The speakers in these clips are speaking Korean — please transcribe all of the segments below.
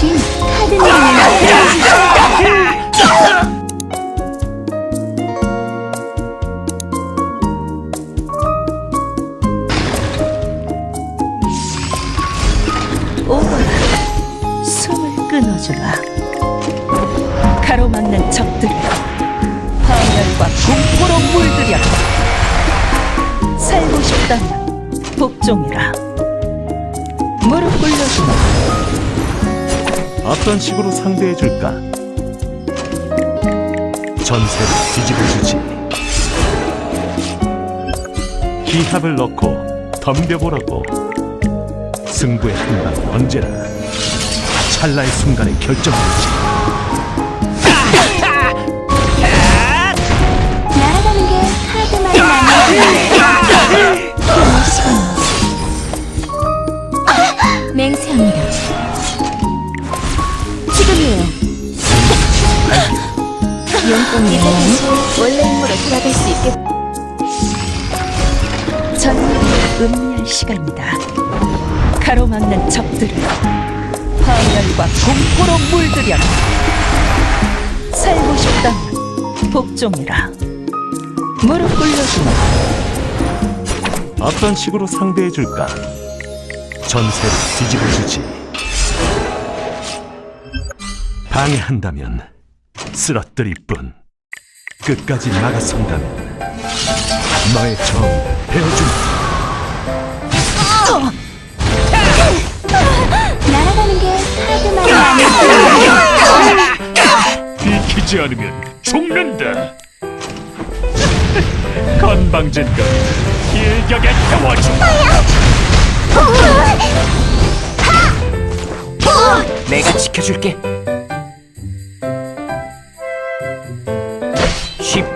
그 대신 카드 내용을 오거라 숨을 끊어주라. 가로막는 적들을 파멸과 공포로 물들여. 살고 싶다면 복종이라. 무릎 꿇려주마 어떤 식으로 상대해 줄까? 전세를 뒤집어 주지. 기합을 넣고 덤벼보라고. 승부의 한방 언제나 찰나의 순간에 결정되지. 날아가는 게 카드만 나는 그런 용돈이요 원래 임무로 돌아갈 수 있게 전율을 음미할 시간이다 가로막는 적들을 파멸과 공포로 물들여 살고 싶다면 복종이라 무릎 꿇려주마 어떤 식으로 상대해 줄까? 전세를 뒤집어 주지. 방해한다면 쓰러뜨릴 뿐. 끝까지 나가선다면 너의 정의를 베어준다. 날아가는 게 나는 비키지 않으면 죽는다. 건방진가 일격에 태워준다. 내가 지켜줄게.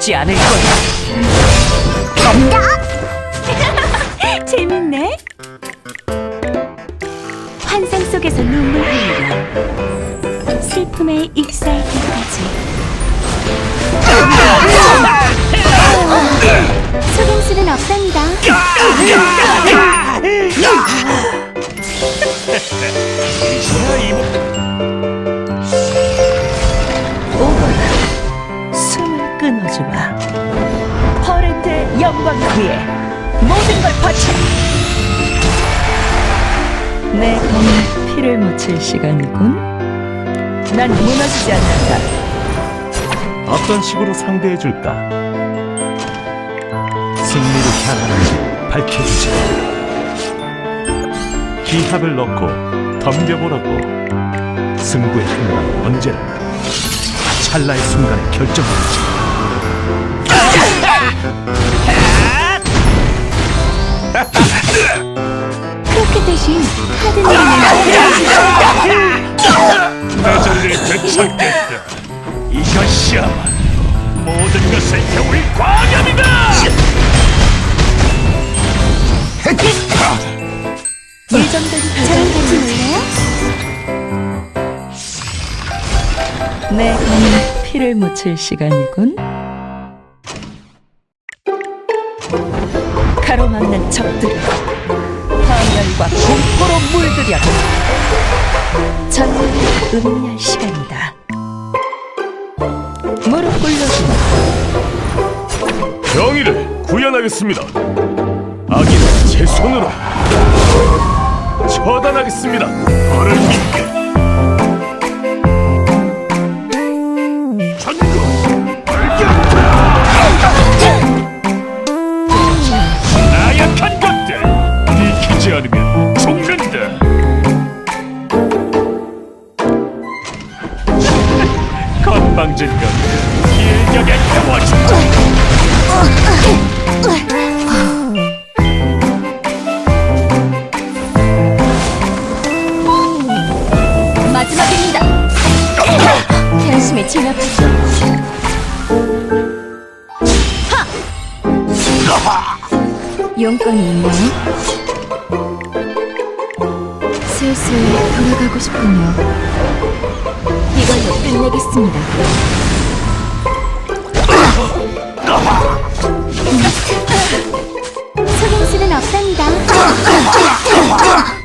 쉽지 않을 거야. 재밌네. 환상 속에서 눈물 흘리며 슬픔에 익살 때까지. 속임수는 없답니다 영광을 위해 모든 걸 바쳐 내 검에 피를 묻힐 시간이군 난 무너지지 않는다 어떤 식으로 상대해 줄까? 승리를 향하는지 밝혀주지. 기합을 넣고 덤벼보라고. 승부의 한방 언제나 찰나의 순간에 결정되지. 크로크 대신 내용을 나절을 되찾겠다. 이것이야말로 모든 것을 태울 과감이다. 예정된 저랑 같이 놀래요? 내 검에 피를 묻힐 시간이군 가로막는 적들을 파멸과 공포로 물들여 전율을 음미할 시간이다 무릎 꿇려주마 정의를 구현하겠습니다. 악인은 제 손으로 처단하겠습니다. 너를 믿게. 죽는다. 건방진 것들 일격에 태워준다. 마지막입니다 현심에 진압하죠 용건이 있나요? 슬슬 돌아가고 싶군요. 이걸로 끝내겠습니다. 속임수는 없답니다 피어날 시간입니다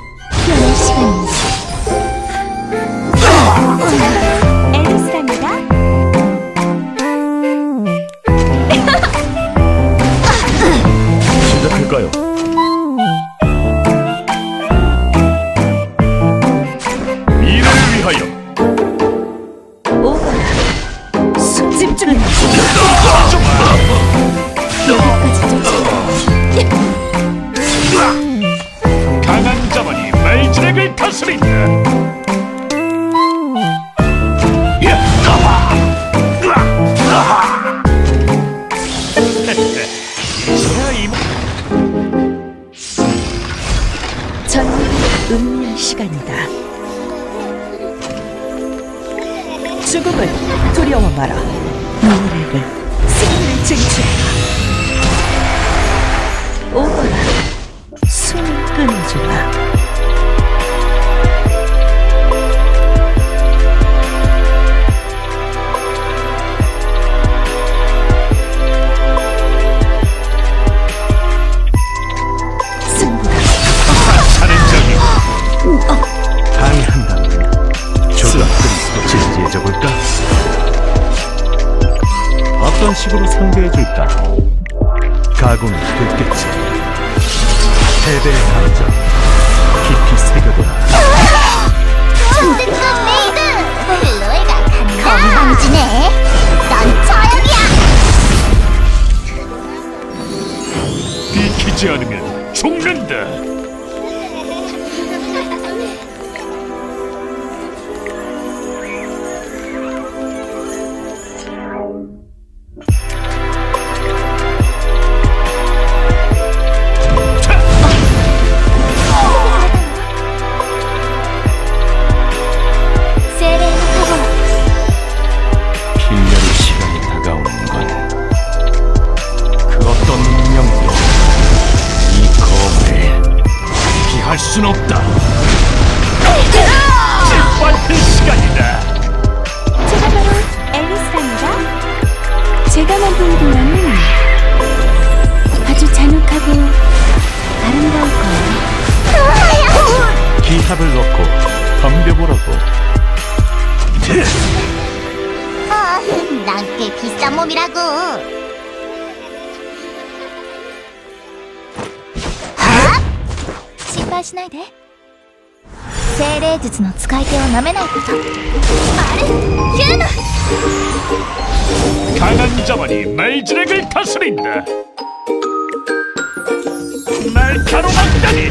음미할 시간이다. 죽음을 두려워 마라. 미래를 승리를 쟁취하라. 오거라. 숨을 끊어주라. 패배의 감정 깊이 새겨둬라 뜨뜻 메이드! 클로에가 간다! 건방지네! 넌 저역이야! 비키지 않으면 죽는다 순 없다. 짓밟힐 시간이다. 제가 바로 앨리스랍니다. 제가 만든 동화는 아주 잔혹하고 아름다울 거예요. 기합을 넣고 덤벼보라고. 아, 난꽤 비싼 몸이라고. 配しないで。精霊術の使い手をなめないこと。あれ？ユーナ鏡にだ。メカロマンダニ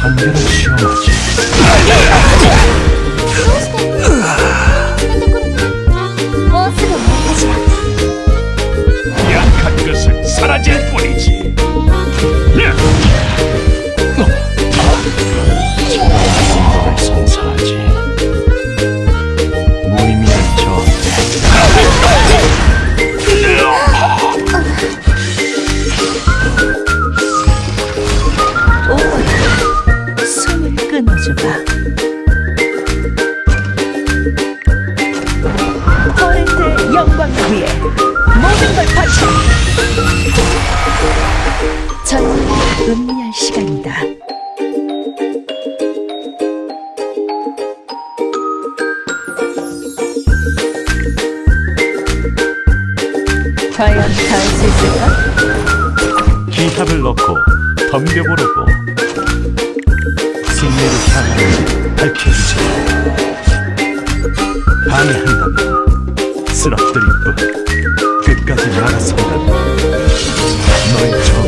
한계를 시험하지. 약한 것은 사라질 뿐이다. 음미할 시간이다. 과연 닿을 수 있을까? 기합을 넣고 덤벼보려고. 승리를 향하는 밝혀주지. 방해한다면 쓰러뜨릴 뿐. 끝까지 나아선다면 너의 내어준다.